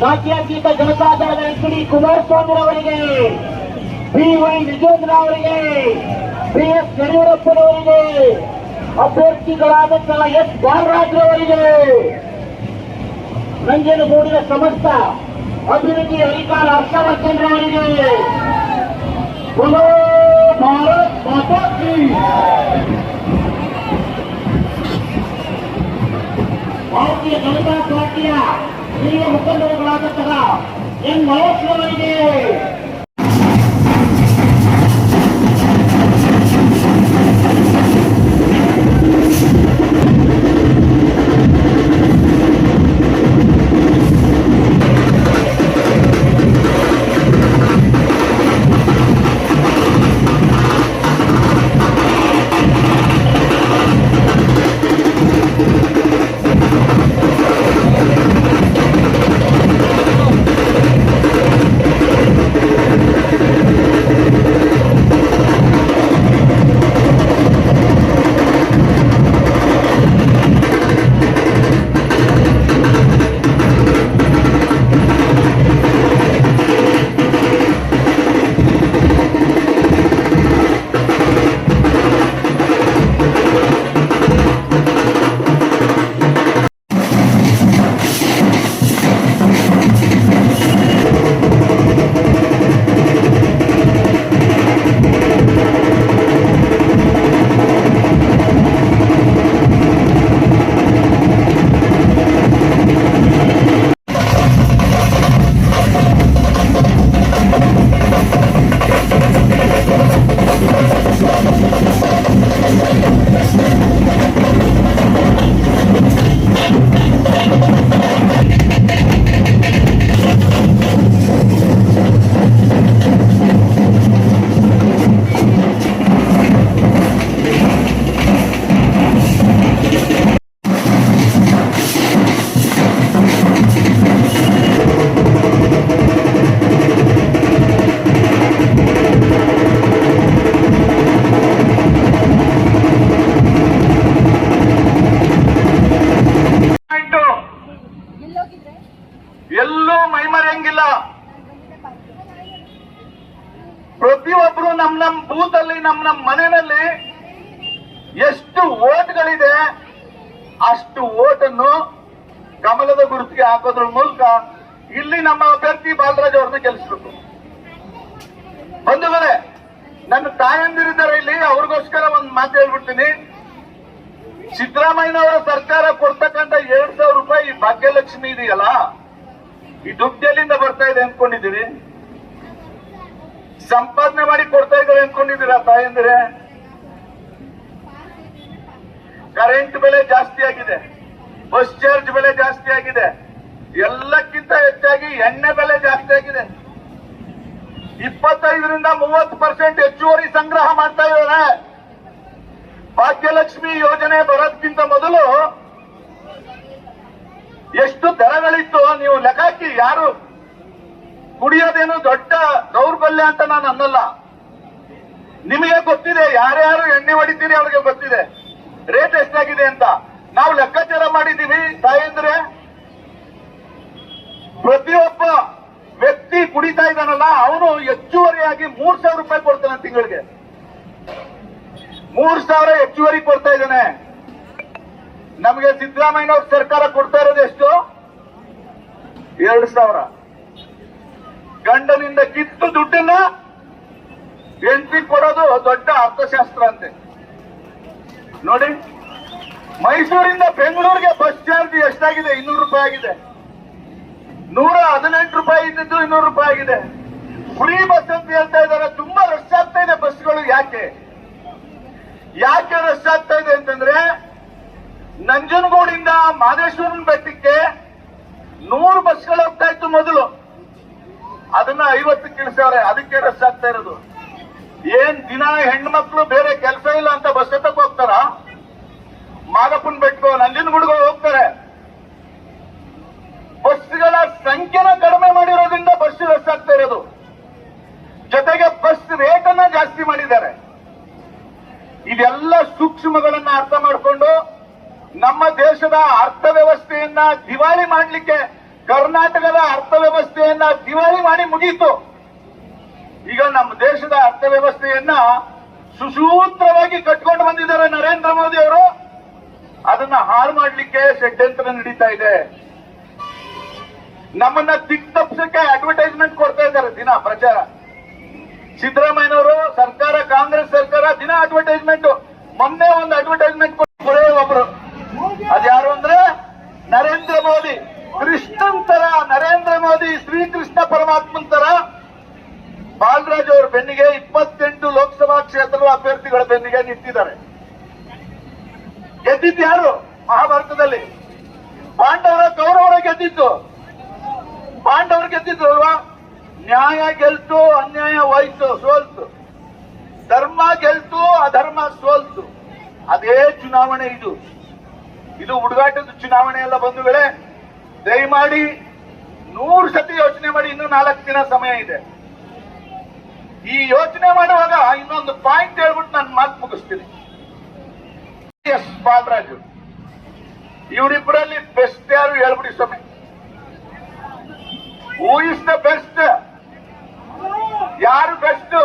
ರಾಜ್ಯಾದ್ಯಂತ ಜನತಾದಳದ H D ಕುಮಾರಸ್ವಾಮಿರವರಿಗೆ ಬಿ ವೈ ವಿಜೇಂದ್ರ ಅವರಿಗೆ ಬಿ ಎಸ್ ಯಡಿಯೂರಪ್ಪನವರಿಗೆ ಅಭ್ಯರ್ಥಿಗಳಾದಂತಹ ಎಸ್. ಬಾಲರಾಜ್ರವರಿಗೆ ನಂಜನಗೂಡಿನ ಸಮಸ್ತ ಅಭಿವೃದ್ಧಿ ಅಧಿಕಾರ ಹರ್ಷವರ್ಧನ್ರವರಿಗೆ ಭಾರತ್ ಮಾತಾ ಭಾರತೀಯ ಜನತಾ ಪಾರ್ಟಿಯ ಹಿರಿಯ ಮುಖಂಡರುಗಳಾದಂತಹ ಎನ್ ಮಹೇಶ್ ಬೂತ್ ಮನೆನಲ್ಲಿ ನಮ್ ನಮ್ ಮನೆಯಲ್ಲಿ ಎಷ್ಟು ಓಟ್ಗಳಿದೆ, ಅಷ್ಟು ಓಟನ್ನು ಕಮಲದ ಗುರುತಿಗೆ ಹಾಕೋದ್ರ ಮೂಲಕ ಇಲ್ಲಿ ನಮ್ಮ ಅಭ್ಯರ್ಥಿ ಬಾಲರಾಜ್ ಅವ್ರನ್ನ ಗೆಲ್ಲಿಸ್ಬೇಕು ಬಂಧುಗಳೇ, ನನ್ನ ತಾಯಂದಿರಿದ್ದಾರೆ ಇಲ್ಲಿ, ಅವ್ರಿಗೋಸ್ಕರ ಒಂದು ಮಾತು ಹೇಳ್ಬಿಡ್ತೀನಿ. ಸಿದ್ದರಾಮಯ್ಯನವರ ಸರ್ಕಾರ ಕೊಡ್ತಕ್ಕಂತ ಎರಡ್ ಸಾವಿರ ರೂಪಾಯಿ ಭಾಗ್ಯಲಕ್ಷ್ಮಿ ಇದೆಯಲ್ಲ? ಈ ದುಡ್ಡು ಎಲ್ಲಿಂದ ಬರ್ತಾ ಇದೆ ಅನ್ಕೊಂಡಿದ್ದೀರಿ ಸಂಪಾದನೆ ಮಾಡಿ ಕೊಡ್ತಾ ಇದ್ದಾರೆ ಅನ್ಕೊಂಡಿದ್ದೀರಾ ತಾಯಂದಿರೆ? ಕರೆಂಟ್ ಬೆಲೆ ಜಾಸ್ತಿ ಆಗಿದೆ. ಬಸ್ ಚಾರ್ಜ್ ಬೆಲೆ ಜಾಸ್ತಿ ಆಗಿದೆ. ಎಲ್ಲಕ್ಕಿಂತ ಹೆಚ್ಚಾಗಿ ಎಣ್ಣೆ ಬೆಲೆ ಜಾಸ್ತಿ ಆಗಿದೆ. ಇಪ್ಪತ್ತೈದರಿಂದ ಮೂವತ್ತು ಪರ್ಸೆಂಟ್ ಹೆಚ್ಚುವರಿ ಸಂಗ್ರಹ ಮಾಡ್ತಾ ಇದ್ದಾರೆ. ಭಾಗ್ಯಲಕ್ಷ್ಮಿ ಯೋಜನೆ ಬರೋದ್ಕಿಂತ ಮೊದಲು ಎಷ್ಟು ದರಗಳಿತ್ತು? ನೀವು ಲೆಕ್ಕಾಕಿ ಯಾರು ಕುಡಿಯೋದೇನು ದೊಡ್ಡ ದೌರ್ಬಲ್ಯ ಅಂತ ನಾನು ಅನ್ನಲ್ಲ. ನಿಮಗೆ ಗೊತ್ತಿದೆ, ಯಾರ್ಯಾರು ಎಣ್ಣೆ ಹೊಡಿತೀರಿ ಅವ್ರಿಗೆ ಗೊತ್ತಿದೆ. ರೇಟ್ ಎಷ್ಟಾಗಿದೆ ಅಂತ. ನಾವು ಲೆಕ್ಕಾಚಾರ ಮಾಡಿದ್ದೀವಿ ತಾಯಂದ್ರೆ ಪ್ರತಿಯೊಬ್ಬ ವ್ಯಕ್ತಿ ಕುಡಿತಾ ಇದ್ದಾನಲ್ಲ, ಅವನು ಹೆಚ್ಚುವರಿಯಾಗಿ ಮೂರ್ ಸಾವಿರ ರೂಪಾಯಿ ಕೊಡ್ತಾನೆ ತಿಂಗಳಿಗೆ. ಮೂರ್ ಸಾವಿರ ಹೆಚ್ಚುವರಿ ಕೊಡ್ತಾ ಇದ್ದಾನೆ. ನಮಗೆ ಸಿದ್ದರಾಮಯ್ಯನವ್ರ ಸರ್ಕಾರ ಕೊಡ್ತಾ ಇರೋದು ಎಷ್ಟು? ಎರಡು ಸಾವಿರ. ಗಂಡನಿಂದ ಕಿತ್ತು ದುಡ್ಡನ್ನ ಎಂಟ್ರಿ ಕೊಡೋದು ದೊಡ್ಡ ಅರ್ಥಶಾಸ್ತ್ರ ಅಂತೆ. ನೋಡಿ, ಮೈಸೂರಿಂದ ಬೆಂಗಳೂರಿಗೆ ಬಸ್ ಚಾರ್ಜ್ ಎಷ್ಟಾಗಿದೆ? ಇನ್ನೂರು ರೂಪಾಯಿ ಆಗಿದೆ. ನೂರ ಹದಿನೆಂಟು ರೂಪಾಯಿ ಇದ್ದಿದ್ದು ಇನ್ನೂರು ರೂಪಾಯಿ ಆಗಿದೆ. ಫ್ರೀ ಬಸ್ ಅಂತ ಹೇಳ್ತಾ ಇದ್ದಾರೆ. ತುಂಬಾ ರಶ್ ಆಗ್ತಾ ಇದೆ ಬಸ್ಗಳು ಯಾಕೆ? ಯಾಕೆ ರಶ್ ಆಗ್ತಾ ಇದೆ ಅಂತಂದ್ರೆ, ನಂಜನಗೂಡಿಂದ ಮಾದೇಶ್ವರನ ಬೆಟ್ಟಕ್ಕೆ ನೂರು ಬಸ್ಗಳು ಹೋಗ್ತಾ ಇತ್ತು ಮೊದಲು. ಅದನ್ನ ಐವತ್ತು ಇಳಿಸವ್ರೆ ಅದಕ್ಕೆ ರಶ್ ಆಗ್ತಾ ಇರೋದು. ಏನ್ ದಿನ ಹೆಣ್ಮಕ್ಳು ಬೇರೆ ಕೆಲಸ ಇಲ್ಲ ಅಂತ ಬಸ್ ಹೋಗ್ತಾರಾ ಹೋಗ್ತಾರ? ಮಾದಪ್ಪನ್ ಬೆಟ್ಟು ನಂದಿನ ನಂಜನಗೂಡಿಗೋ ಹೋಗ್ತಾರೆ. ಬಸ್ಗಳ ಸಂಖ್ಯೆನ ಕಡಿಮೆ ಮಾಡಿರೋದ್ರಿಂದ ಬಸ್ ರಶ್ ಆಗ್ತಾ ಇರೋದು. ಜೊತೆಗೆ ಬಸ್ ರೇಟ್ ಅನ್ನ ಜಾಸ್ತಿ ಮಾಡಿದ್ದಾರೆ. ಇದೆಲ್ಲ ಸೂಕ್ಷ್ಮಗಳನ್ನ ಅರ್ಥ ಮಾಡಿಕೊಂಡು ನಮ್ಮ ದೇಶದ ಅರ್ಥವ್ಯವಸ್ಥೆಯನ್ನ ದಿವಾಳಿ ಮಾಡಲಿಕ್ಕೆ ಕರ್ನಾಟಕದ ಅರ್ಥವ್ಯವಸ್ಥೆಯನ್ನ ದಿವಾಳಿ ಮಾಡಿ ಮುಗಿಯಿತು ಈಗ ನಮ್ಮ ದೇಶದ ಅರ್ಥವ್ಯವಸ್ಥೆಯನ್ನ ಸುಸೂತ್ರವಾಗಿ ಕಟ್ಕೊಂಡು ಬಂದಿದ್ದಾರೆ ನರೇಂದ್ರ ಮೋದಿ ಅವರು. ಅದನ್ನ ಹಾಳು ಮಾಡ್ಲಿಕ್ಕೆ ಷಡ್ಯಂತ್ರ ನಡೀತಾ ಇದೆ. ನಮ್ಮನ್ನ ದಿಕ್ ತಪ್ಪಿಸಕ್ಕೆ ಅಡ್ವರ್ಟೈಸ್ಮೆಂಟ್ ಕೊಡ್ತಾ ಇದ್ದಾರೆ ದಿನ ಪ್ರಚಾರ. ಸಿದ್ದರಾಮಯ್ಯನವರು ಸರ್ಕಾರ, ಕಾಂಗ್ರೆಸ್ ಸರ್ಕಾರ ದಿನ ಅಡ್ವರ್ಟೈಸ್ಮೆಂಟ್ ಮೊನ್ನೆ ಒಂದು ಅಡ್ವರ್ಟೈಸ್ಮೆಂಟ್ ಕೊಟ್ಟು ಒಬ್ರು. ಅದ್ಯಾರು ಅಂದ್ರೆ ನರೇಂದ್ರ ಮೋದಿ. ಕೃಷ್ಣನ್ ತರ ನರೇಂದ್ರ ಮೋದಿ, ಶ್ರೀಕೃಷ್ಣ ಪರಮಾತ್ಮನ್ ತರ ಬಾಲರಾಜ್ ಅವ್ರ ಬೆನ್ನಿಗೆ ಇಪ್ಪತ್ತೆಂಟು ಲೋಕಸಭಾ ಕ್ಷೇತ್ರದ ಅಭ್ಯರ್ಥಿಗಳ ಬೆನ್ನಿಗೆ ನಿಂತಿದ್ದಾರೆ. ಗೆದ್ದಿದ್ದು ಯಾರು? ಮಹಾಭಾರತದಲ್ಲಿ. ಪಾಂಡವರ ಕೌರವರ ಗೆದ್ದಿದ್ದು. ಪಾಂಡವರು ಗೆದ್ದಿದ್ದು ಅಲ್ವಾ? ನ್ಯಾಯ ಗೆಲ್ತು, ಅನ್ಯಾಯ ಹೋಯ್ತು, ಸೋಲ್ತು. ಧರ್ಮ ಗೆಲ್ತು, ಅಧರ್ಮ ಸೋಲ್ತು. ಅದೇ ಚುನಾವಣೆ ಇದು. ಇದು ಹುಡುಗಾಟದ ಚುನಾವಣೆ ಎಲ್ಲ ಬಂಧುಗಳೇ. ದಯಮಾಡಿ ನೂರು ಸತಿ ಯೋಚನೆ ಮಾಡಿ, ಇನ್ನು ನಾಲ್ಕು ದಿನ ಸಮಯ ಇದೆ. ಈ ಯೋಚನೆ ಮಾಡುವಾಗ ಇನ್ನೊಂದು ಪಾಯಿಂಟ್ ಹೇಳ್ಬಿಟ್ಟು ನಾನು ಮಾತು ಮುಗಿಸ್ತೀನಿ. ಎಸ್, ಬಾಲರಾಜು. ಇವರಿಬ್ಬರಲ್ಲಿ ಬೆಸ್ಟ್ ಯಾರು ಹೇಳ್ಬಿಡಿ ಸ್ವಾಮಿ. ಹೂ ಇಸ್ ದ ಬೆಸ್ಟ್ ಯಾರು ಬೆಸ್ಟ್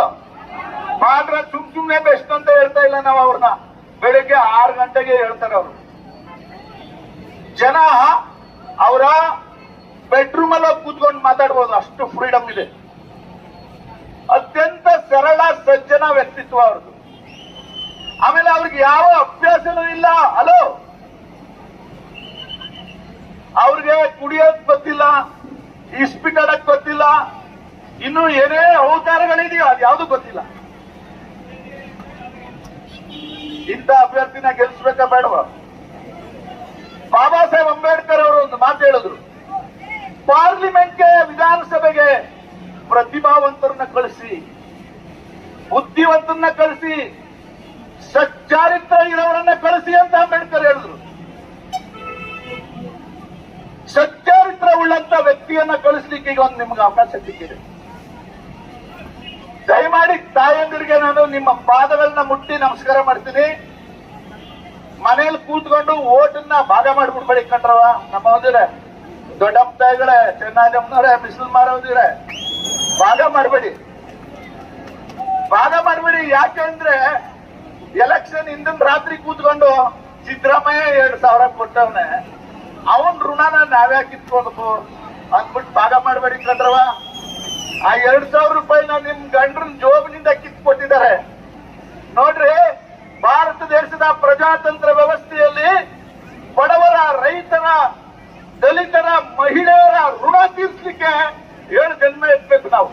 ಬಾಲರಾಜ್ ಸುಮ್ ಸುಮ್ನೆ ಬೆಸ್ಟ್ ಅಂತ ಹೇಳ್ತಾ ಇಲ್ಲ ನಾವು ಅವ್ರನ್ನ. ಬೆಳಿಗ್ಗೆ ಆರು ಗಂಟೆಗೆ ಹೇಳ್ತಾರೆ ಅವರು. ಜನ ಅವರ ಬೆಡ್ರೂಮ್ ಅಲ್ಲಿ ಕೂತ್ಕೊಂಡು ಮಾತಾಡ್ಬೋದು. ಅಷ್ಟು ಫ್ರೀಡಮ್ ಇದೆ. ಅತ್ಯಂತ ಸರಳ, ಸಜ್ಜನ ವ್ಯಕ್ತಿತ್ವ ಅವ್ರದ್ದು ಆಮೇಲೆ ಅವ್ರಿಗೆ ಯಾವ ಅಭ್ಯಾಸನೂ ಇಲ್ಲ. ಹಲೋ ಅವ್ರಿಗೆ ಕುಡಿಯೋದ್ ಗೊತ್ತಿಲ್ಲ ಇಸ್ಪಿಟಾಡಕ್ ಗೊತ್ತಿಲ್ಲ, ಇನ್ನು ಏನೇ ಅವತಾರಗಳಿದೆಯೋ ಅದು ಯಾವುದು ಗೊತ್ತಿಲ್ಲ. ಇಂಥ ಅಭ್ಯರ್ಥಿನ ಗೆಲ್ಲಿಸ್ಬೇಕಾ ಬೇಡವ? ಬಾಬಾ ಸಾಹೇಬ್ ಅಂಬೇಡ್ಕರ್ ಅವರು ಒಂದು ಮಾತು ಹೇಳಿದ್ರು. ಪಾರ್ಲಿಮೆಂಟ್ಗೆ, ವಿಧಾನಸಭೆಗೆ ಪ್ರತಿಭಾವಂತರನ್ನ ಕಳಿಸಿ, ಬುದ್ಧಿವಂತರನ್ನ ಕಳಿಸಿ ಸಚ್ಚಾರಿತ್ರ ಇರೋರನ್ನ ಕಳಿಸಿ ಅಂತ ಅಂಬೇಡ್ಕರ್ ಹೇಳಿದ್ರು. ಸಚ್ಚಾರಿತ್ರ ಉಳ್ಳಂತ ವ್ಯಕ್ತಿಯನ್ನ ಕಳಿಸ್ಲಿಕ್ಕೆ ಈಗ ಒಂದು ನಿಮ್ಗೆ ಅವಕಾಶ ಸಿಕ್ಕಿದೆ. ದಯಮಾಡಿ ತಾಯಂದಿರಿಗೆ ನಾನು ನಿಮ್ಮ ಪಾದಗಳನ್ನ ಮುಟ್ಟಿ ನಮಸ್ಕಾರ ಮಾಡ್ತೀನಿ. ಮನೇಲಿ ಕೂತ್ಕೊಂಡು ಓಟನ್ನ ಭಾಗ ಮಾಡ್ಬಿಡ್ಬೇಡಿ ಕಂಡ್ರವ ನಮ್ಮ ಓದಿರೆ ದೊಡ್ಡಮ್ಮ ತಾಯಿಗಳೇ ಚೆನ್ನಾಗಮ್ಮನವ್ರೆ ಬಿಸಿಲು ಮಾರೋದಿರೆ, ಭಾಗ ಮಾಡಬೇಡಿ. ಭಾಗ ಮಾಡಬೇಡಿ ಯಾಕೆಂದ್ರೆ ಎಲೆಕ್ಷನ್ ಹಿಂದಿನ ರಾತ್ರಿ ಕೂತ್ಕೊಂಡು ಸಿದ್ದರಾಮಯ್ಯ ಎರಡ್ ಸಾವಿರ ಕೊಟ್ಟವನೆ. ಅವನ್ ಋಣನ ನಾವ್ಯಾಕೆ ಕಿತ್ಕೋಬೇಕು ಅಂದ್ಬಿಟ್ಟು ಭಾಗ ಮಾಡಬೇಡಿ ಕಂಡ್ರವ ಆ ಎರಡ್ ಸಾವಿರ ರೂಪಾಯಿನ ನಿಮ್ ಗಂಡ್ರನ್ ಜೋಬಿನಿಂದ ಕಿತ್ಕೊಟ್ಟಿದ್ದಾರೆ. ನೋಡ್ರಿ ಭಾರತ ದೇಶದ ಪ್ರಜಾತಂತ್ರ ವ್ಯವಸ್ಥೆಯಲ್ಲಿ ಬಡವರ, ರೈತರ, ದಲಿತರ, ಮಹಿಳೆಯರ ಋಣ ತೀರ್ಸ್ಲಿಕ್ಕೆ ಏಳು ಜನ್ಮ ಎತ್ತಬೇಕು ನಾವು.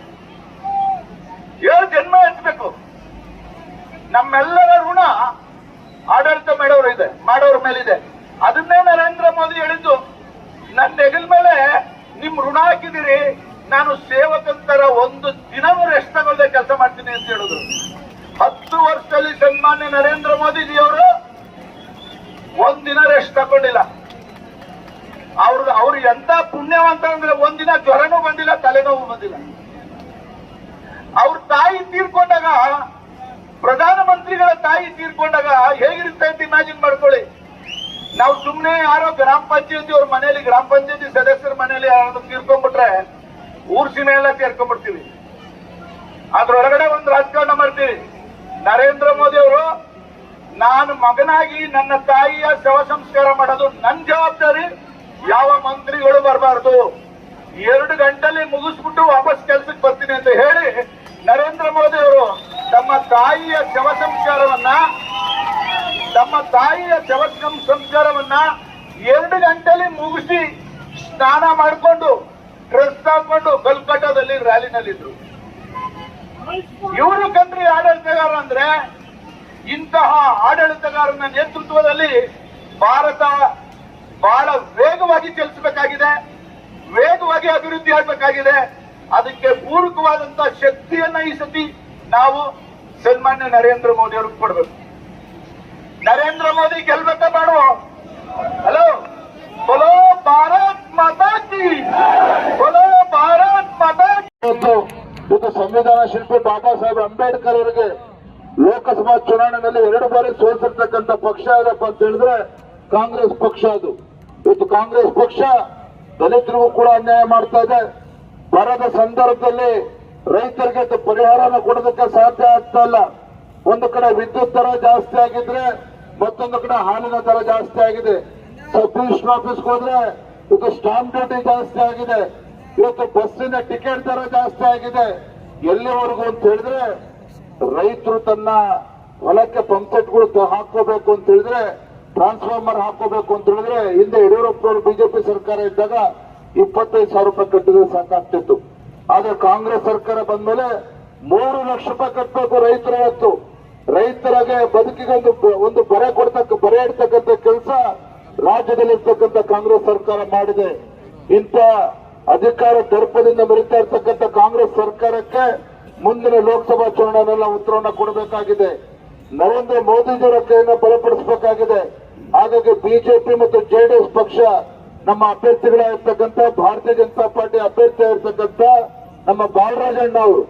ಏಳು ಜನ್ಮ ಎತ್ತಬೇಕು ನಮ್ಮೆಲ್ಲರ ಋಣ ಆಡಳಿತ ಮಾಡೋರು ಇದೆ, ಮಾಡೋರ ಮೇಲಿದೆ. ಅದನ್ನೇ ನರೇಂದ್ರ ಮೋದಿ ಹೇಳಿದ್ದು. ನನ್ನ ಹೆಗಲ ಮೇಲೆ ನಿಮ್ ಋಣ ಹಾಕಿದಿರಿ ನಾನು ಸೇವಕಂತರ ಒಂದು ದಿನವೂ ರೆಸ್ಟ್ ತಗೊಳ್ಳದೆ ಕೆಲಸ ಮಾಡ್ತೀನಿ ಅಂತ ಹೇಳಿದ್ರು. ಹತ್ತು ವರ್ಷದಲ್ಲಿ ಸನ್ಮಾನ್ಯ ನರೇಂದ್ರ ಮೋದಿಜಿ ಅವರು ಒಂದಿನ ರೆಸ್ಟ್ ತಗೊಂಡಿಲ್ಲ. ಅವ್ರದ್ದು ಅವ್ರು ಎಂತ ಪುಣ್ಯವಂತ ಅಂದ್ರೆ ಒಂದಿನ ಜ್ವರನೂ ಬಂದಿಲ್ಲ, ತಲೆನೋವು ಬಂದಿಲ್ಲ. ಅವ್ರ ತಾಯಿ ತೀರ್ಕೊಂಡಾಗ, ಪ್ರಧಾನಮಂತ್ರಿಗಳ ತಾಯಿ ತೀರ್ಕೊಂಡಾಗ ಹೇಗಿರುತ್ತೆ ಅಂತ ಇಮ್ಯಾಜಿನ್ ಮಾಡ್ಕೊಳ್ಳಿ. ನಾವು ಸುಮ್ಮನೆ ಯಾರೋ ಗ್ರಾಮ ಪಂಚಾಯತಿ ಅವ್ರ ಮನೆಯಲ್ಲಿ, ಗ್ರಾಮ ಪಂಚಾಯತಿ ಸದಸ್ಯರ ಮನೆಯಲ್ಲಿ ಯಾರು ತೀರ್ಕೊಂಡ್ಬಿಟ್ರೆ ಊರ್ ಸೀಮೆ ಎಲ್ಲ ಸೇರ್ಕೊಂಡ್ಬಿಡ್ತೀವಿ. ಅದ್ರೊಳಗಡೆ ಒಂದು ರಾಜಕಾರಣ ಮಾಡ್ತೀವಿ. ನರೇಂದ್ರ ಮೋದಿ ಅವರು ನಾನು ಮಗನಾಗಿ ನನ್ನ ತಾಯಿಯ ಶವ ಸಂಸ್ಕಾರ ಮಾಡೋದು ನನ್ನ ಜವಾಬ್ದಾರಿ, ಯಾವ ಮಂತ್ರಿಗಳು ಬರಬಾರ್ದು. ಎರಡು ಗಂಟೆಲಿ ಮುಗಿಸ್ಬಿಟ್ಟು ವಾಪಸ್ ಕೆಲ್ಸಕ್ಕೆ ಬರ್ತೀನಿ ಅಂತ ಹೇಳಿ ನರೇಂದ್ರ ಮೋದಿ ಅವರು ತಮ್ಮ ತಾಯಿಯ ಶವ ಸಂಸ್ಕಾರವನ್ನ, ತಮ್ಮ ತಾಯಿಯ ಶವ ಸಂಸ್ಕಾರವನ್ನ ಎರಡು ಗಂಟೆಲಿ ಮುಗಿಸಿ ಸ್ನಾನ ಮಾಡಿಕೊಂಡು ಡ್ರೆಸ್ ಹಾಕೊಂಡು ಕಲ್ಕಟ್ಟಾದಲ್ಲಿ ರ್ಯಾಲಿನಲ್ಲಿದ್ರು ಇವರು ಕಂಡ್ರಿ ಆಡಳಿತಗಾರ ಅಂದ್ರೆ ಇಂತಹ ಆಡಳಿತಗಾರನ ನೇತೃತ್ವದಲ್ಲಿ ಭಾರತ ಬಹಳ ವೇಗವಾಗಿ ಚಲಿಸಬೇಕಾಗಿದೆ, ವೇಗವಾಗಿ ಅಭಿವೃದ್ಧಿ ಆಗಬೇಕಾಗಿದೆ. ಅದಕ್ಕೆ ಪೂರಕವಾದಂತಹ ಶಕ್ತಿಯನ್ನ ಈ ಸತಿ ನಾವು ಸನ್ಮಾನ್ಯ ನರೇಂದ್ರ ಮೋದಿ ಅವ್ರಿಗೆ ಕೊಡಬೇಕು. ನರೇಂದ್ರ ಮೋದಿ ಗೆಲ್ಬೇಕಾ ಮಾಡುವ ಹಲೋ ಬಲೋ ಭಾರತ್ ಮಾತಾ ಕಿ ಭಾರತ್ ಮಾತಾ ಇದು ಸಂವಿಧಾನ ಶಿಲ್ಪಿ ಬಾಬಾ ಸಾಹೇಬ್ ಅಂಬೇಡ್ಕರ್ ಅವರಿಗೆ ಲೋಕಸಭಾ ಚುನಾವಣೆಯಲ್ಲಿ ಎರಡು ಬಾರಿ ಸೋಲಿಸಿರ್ತಕ್ಕಂಥ ಪಕ್ಷ ಯಾವ್ದಪ್ಪ ಅಂತ ಹೇಳಿದ್ರೆ ಕಾಂಗ್ರೆಸ್ ಪಕ್ಷ ಅದು. ಇದು ಕಾಂಗ್ರೆಸ್ ಪಕ್ಷ ದಲಿತರಿಗೂ ಕೂಡ ಅನ್ಯಾಯ ಮಾಡ್ತಾ ಇದೆ. ಬರದ ಸಂದರ್ಭದಲ್ಲಿ ರೈತರಿಗೆ ಪರಿಹಾರನ ಕೊಡೋದಕ್ಕೆ ಸಾಧ್ಯ ಆಗ್ತಾ ಇಲ್ಲ. ಒಂದು ಕಡೆ ವಿದ್ಯುತ್ ದರ ಜಾಸ್ತಿ ಆಗಿದ್ರೆ ಮತ್ತೊಂದು ಕಡೆ ಹಾಲಿನ ದರ ಜಾಸ್ತಿ ಆಗಿದೆ. ಸಬ್ ಡಿವಿಷನ್ ಆಫೀಸ್ಗೆ ಹೋದ್ರೆ ಇದು ಸ್ಟಾಂಪ್ ಡ್ಯೂಟಿ ಜಾಸ್ತಿ ಆಗಿದೆ. ಇವತ್ತು ಬಸ್ಸಿನ ಟಿಕೆಟ್ ದರ ಜಾಸ್ತಿ ಆಗಿದೆ. ಎಲ್ಲಿವರೆಗೂ ಅಂತ ಹೇಳಿದ್ರೆ ರೈತರು ತನ್ನ ಹೊಲಕ್ಕೆ ಪಂಪ್ಸೆಟ್ಗಳು ಹಾಕೋಬೇಕು ಅಂತ ಹೇಳಿದ್ರೆ ಟ್ರಾನ್ಸ್ಫಾರ್ಮರ್ ಹಾಕೋಬೇಕು ಅಂತ ಹೇಳಿದ್ರೆ, ಹಿಂದೆ ಯಡಿಯೂರಪ್ಪನವರು ಬಿಜೆಪಿ ಸರ್ಕಾರ ಇದ್ದಾಗ ಇಪ್ಪತ್ತೈದು ಸಾವಿರ ರೂಪಾಯಿ ಕಟ್ಟಿದ್ರೆ ಸಾಕಾಗ್ತಿತ್ತು. ಆದ್ರೆ ಕಾಂಗ್ರೆಸ್ ಸರ್ಕಾರ ಬಂದ್ಮೇಲೆ ಮೂರು ಲಕ್ಷ ರೂಪಾಯಿ ಕಟ್ಟಬೇಕು ರೈತರು ಇವತ್ತು. ರೈತರಿಗೆ ಬದುಕಿಗೆ ಒಂದು ಒಂದು ಬರೆ ಕೊಡ್ತಕ್ಕ, ಬರೆ ಇಡ್ತಕ್ಕಂಥ ಕೆಲಸ ರಾಜ್ಯದಲ್ಲಿ ಇರ್ತಕ್ಕಂಥ ಕಾಂಗ್ರೆಸ್ ಸರ್ಕಾರ ಮಾಡಿದೆ. ಇಂಥ ಅಧಿಕಾರ ದರ್ಪದಿಂದ ಮೆರಿತಾ ಇರ್ತಕ್ಕಂಥ ಕಾಂಗ್ರೆಸ್ ಸರ್ಕಾರಕ್ಕೆ ಮುಂದಿನ ಲೋಕಸಭಾ ಚುನಾವಣೆಯಲ್ಲ ಉತ್ತರವನ್ನು ಕೊಡಬೇಕಾಗಿದೆ. ನರೇಂದ್ರ ಮೋದಿಜಿಯವರ ಕೈಯನ್ನು ಬಲಪಡಿಸಬೇಕಾಗಿದೆ. ಹಾಗಾಗಿ ಬಿಜೆಪಿ ಮತ್ತು ಜೆಡಿಎಸ್ ಪಕ್ಷ ನಮ್ಮ ಅಭ್ಯರ್ಥಿಗಳಾಗಿರ್ತಕ್ಕಂಥ ಭಾರತೀಯ ಜನತಾ ಪಾರ್ಟಿ ಅಭ್ಯರ್ಥಿ ಆಗಿರ್ತಕ್ಕಂಥ ನಮ್ಮ ಬಾಲರಾಜಣ್ಣ ಅವರು.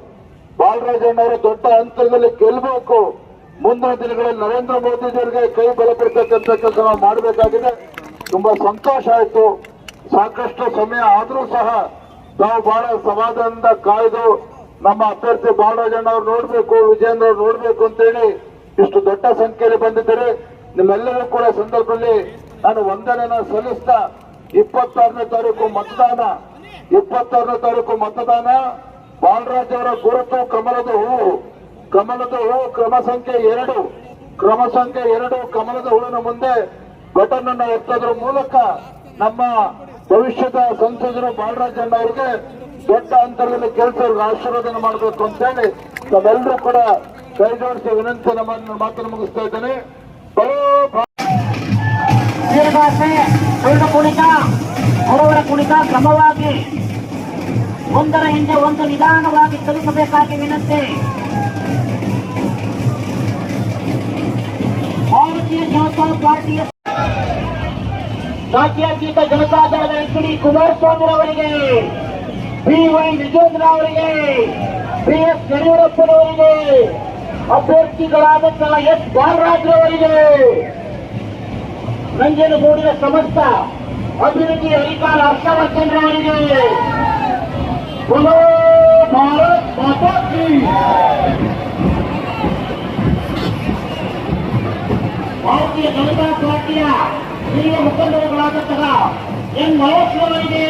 ಬಾಲರಾಜಣ್ಣ ಅವರು ದೊಡ್ಡ ಅಂತರದಲ್ಲಿ ಗೆಲ್ಲಬೇಕು ಮುಂದಿನ ದಿನಗಳಲ್ಲಿ ನರೇಂದ್ರ ಮೋದಿಜಿಯವರಿಗೆ ಕೈ ಬಲಪಡಿಸತಕ್ಕಂಥ ಕೆಲಸ ನಾವು ಮಾಡಬೇಕಾಗಿದೆ. ತುಂಬಾ ಸಂತೋಷ ಆಯ್ತು. ಸಾಕಷ್ಟು ಸಮಯ ಆದರೂ ಸಹ ನಾವು ಬಹಳ ಸಮಾಧಾನದಿಂದ ಕಾಯ್ದು ನಮ್ಮ ಅಭ್ಯರ್ಥಿ ಬಾಲರಾಜಣ್ಣ ಅವ್ರು ನೋಡ್ಬೇಕು ವಿಜೇಂದ್ರ ಅವ್ರು ನೋಡ್ಬೇಕು ಅಂತೇಳಿ ಇಷ್ಟು ದೊಡ್ಡ ಸಂಖ್ಯೆಯಲ್ಲಿ ಬಂದಿದ್ದಾರೆ. ನಿಮ್ಮೆಲ್ಲರೂ ಕೂಡ ಸಂದರ್ಭದಲ್ಲಿ ನಾನು ವಂದನೆನ ಸಲ್ಲಿಸ್ತಾ ಇಪ್ಪತ್ತಾರನೇ ತಾರೀಕು ಮತದಾನ, ಇಪ್ಪತ್ತಾರನೇ ತಾರೀಕು ಮತದಾನ. ಬಾಲರಾಜ್ ಅವರ ಗುರುತು ಕಮಲದ ಹೂವು ಕಮಲದ ಹೂವು ಕ್ರಮ ಸಂಖ್ಯೆ ಎರಡು, ಕ್ರಮ ಸಂಖ್ಯೆ ಎರಡು, ಕಮಲದ ಹೂವಿನ ಮುಂದೆ ಬಟನ್ ಅನ್ನು ಎತ್ತೋದ್ರ ಮೂಲಕ ನಮ್ಮ ಭವಿಷ್ಯದ ಸಂಸದರು ಬಾಲರಾಜಣ್ಣ ಅವರಿಗೆ ದೊಡ್ಡ ಅಂತರದಲ್ಲಿ ಕೆಲಸ ಆಶೀರ್ವಾದನ ಮಾಡಬೇಕು ಅಂತ ಹೇಳಿ ತಾವೆಲ್ಲರೂ ಕೂಡ ಕೈ ಜೋಡಿಸಿ ವಿನಂತಿ ನಮ್ಮ ಮಾತನ್ನು ಮುಗಿಸ್ತಾ ಇದ್ದೇನೆ. ಕುಣಿತ ಹೊರವರ ಕುಣಿತ ಕ್ರಮವಾಗಿ ಒಂದರ ಹಿಂದೆ ಒಂದು ನಿಧಾನವಾಗಿ ಚಲಿಸಬೇಕಾಗಿ ವಿನಂತಿ. ಭಾರತೀಯ ಜನತಾ ಪಾರ್ಟಿಯ ರಾಜ್ಯಾದ್ಯಂತ ಜನತಾದಳದ ಎಚ್ ಡಿ ಕುಮಾರಸ್ವಾಮಿ ಅವರಿಗೆ ಬಿ ವೈ ವಿಜೇಂದ್ರ ಅವರಿಗೆ ಬಿ ಎಸ್ ಯಡಿಯೂರಪ್ಪನವರಿಗೆ ಅಭ್ಯರ್ಥಿಗಳಾದಂತಹ ಎಸ್ ಬಾಲರಾಜ್ರವರಿಗೆ ನಂಜನಗೂಡಿನ ಸಮಸ್ತ ಅಭಿವೃದ್ಧಿ ಅಧಿಕಾರ ಹರ್ಷವರ್ಧನ್ರವರಿಗೆ ಭಾರತ್ ಮಾತಾ ಭಾರತೀಯ ಜನತಾ ಪಾರ್ಟಿಯ ಮುಖಂಡರುಗಳಾದಂತಹ ಎನ್ ಮಹೇಶ್ ಅವರಿಗೆ